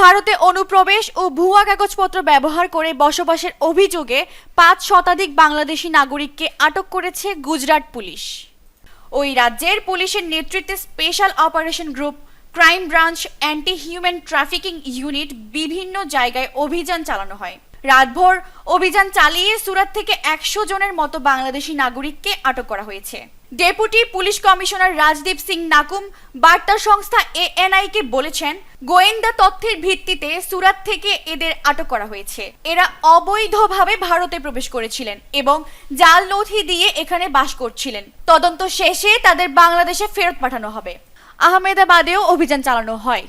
ভারতে অনুপ্রবেশ ও ভুয়া কাগজপত্র ব্যবহার করে বসবাসের অভিযোগে পাঁচ শতাধিক বাংলাদেশি নাগরিককে আটক করেছে গুজরাট পুলিশ। ওই রাজ্যের পুলিশের নেতৃত্বে special operation group crime branch anti human trafficking unit বিভিন্ন জায়গায় অভিযান চালানো হয়। রাতভর অভিযান চালিয়ে সুরাত থেকে একশো জনের মতো বাংলাদেশি নাগরিককে আটক করা হয়েছে। Deputy police commissioner Rajdeep Singh Nakum বার্তা সংস্থা এএনআই কে বলেছেন, গোয়েন্দা তথ্যের ভিত্তিতে সুরাত থেকে এদের আটক করা হয়েছে। এরা অবৈধভাবে ভারতে প্রবেশ করেছিলেন এবং জাল নথি দিয়ে এখানে বাস করছিলেন। তদন্ত শেষে তাদের বাংলাদেশে ফেরত পাঠানো হবে। আহমেদাবাদেও অভিযান চালানো হয়।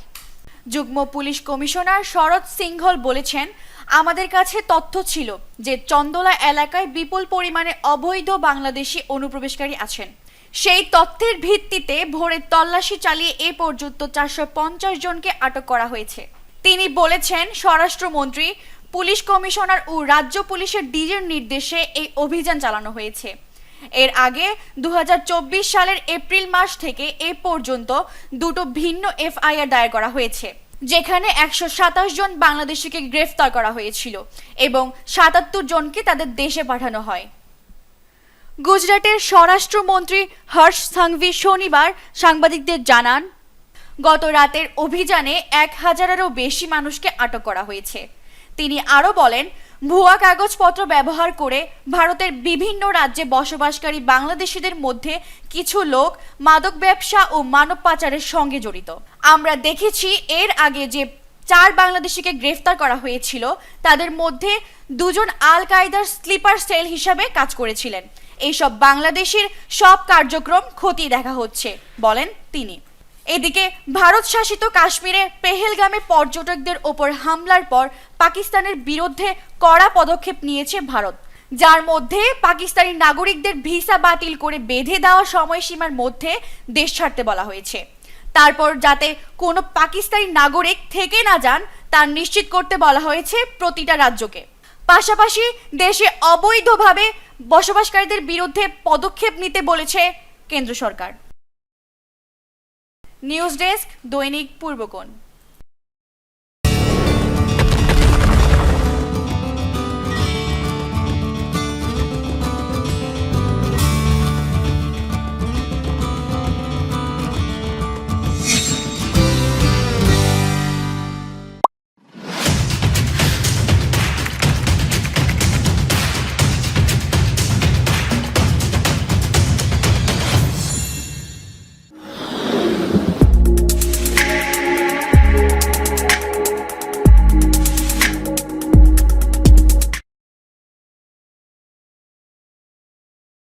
যুগ্ম পুলিশ কমিশনার শরৎ সিংহল বলেছেন আমাদের কাছে তথ্য ছিল যে চন্দলা এলাকায় বিপুল পরিমাণে অবৈধ বাংলাদেশি অনুপ্রবেশকারী আছেন। সেই তথ্যের ভিত্তিতে ভোরে তল্লাশি চালিয়ে এ পর্যন্ত চারশো পঞ্চাশ জনকে আটক করা হয়েছে। তিনি বলেছেন, স্বরাষ্ট্রমন্ত্রী, পুলিশ কমিশনার ও রাজ্য পুলিশের ডিজির নির্দেশে এই অভিযান চালানো হয়েছে। এর আগে দু হাজার চব্বিশ সালের এপ্রিল মাস থেকে এ পর্যন্ত দুটো ভিন্ন এফআইআর দায়ের করা হয়েছে। যেখানে একশো সাতাশ জন বাংলাদেশিকে গ্রেফতার করা হয়েছিল এবং সাতাত্তর জনকে তাদের দেশে পাঠানো হয়। গুজরাটের স্বরাষ্ট্রমন্ত্রী হর্ষ সাংভি শনিবার সাংবাদিকদের জানান, গত রাতের অভিযানে এক হাজারেরও বেশি মানুষকে আটক করা হয়েছে। তিনি আরও বলেন, ভুয়া কাগজপত্র ব্যবহার করে ভারতের বিভিন্ন রাজ্যে বসবাসকারী বাংলাদেশিদের মধ্যে কিছু লোক মাদক ব্যবসা ও মানব পাচারের সঙ্গে জড়িত। আমরা দেখেছি এর আগে যে চার বাংলাদেশিকে গ্রেফতার করা হয়েছিল, তাদের মধ্যে দুজন আল কায়দার স্লিপার সেল হিসাবে কাজ করেছিলেন। এইসব বাংলাদেশের সব কার্যক্রম খতিয়ে দেখা হচ্ছে, বলেন তিনি। এদিকে ভারত শাসিত কাশ্মীরে পেহেলগামে পর্যটকদের ওপর হামলার পর পাকিস্তানের বিরুদ্ধে কড়া পদক্ষেপ নিয়েছে ভারত, যার মধ্যে পাকিস্তানি নাগরিকদের ভিসা বাতিল করে বেঁধে দেওয়া সময়সীমার মধ্যে দেশ ছাড়তে বলা হয়েছে। তারপর যাতে কোনো পাকিস্তানি নাগরিক থেকে না যান, তা নিশ্চিত করতে বলা হয়েছে প্রতিটা রাজ্যকে। পাশাপাশি দেশে অবৈধভাবে বসবাসকারীদের বিরুদ্ধে পদক্ষেপ নিতে বলেছে কেন্দ্র সরকার। নিউজ ডেস্ক দৈনিক পূর্বকোণ।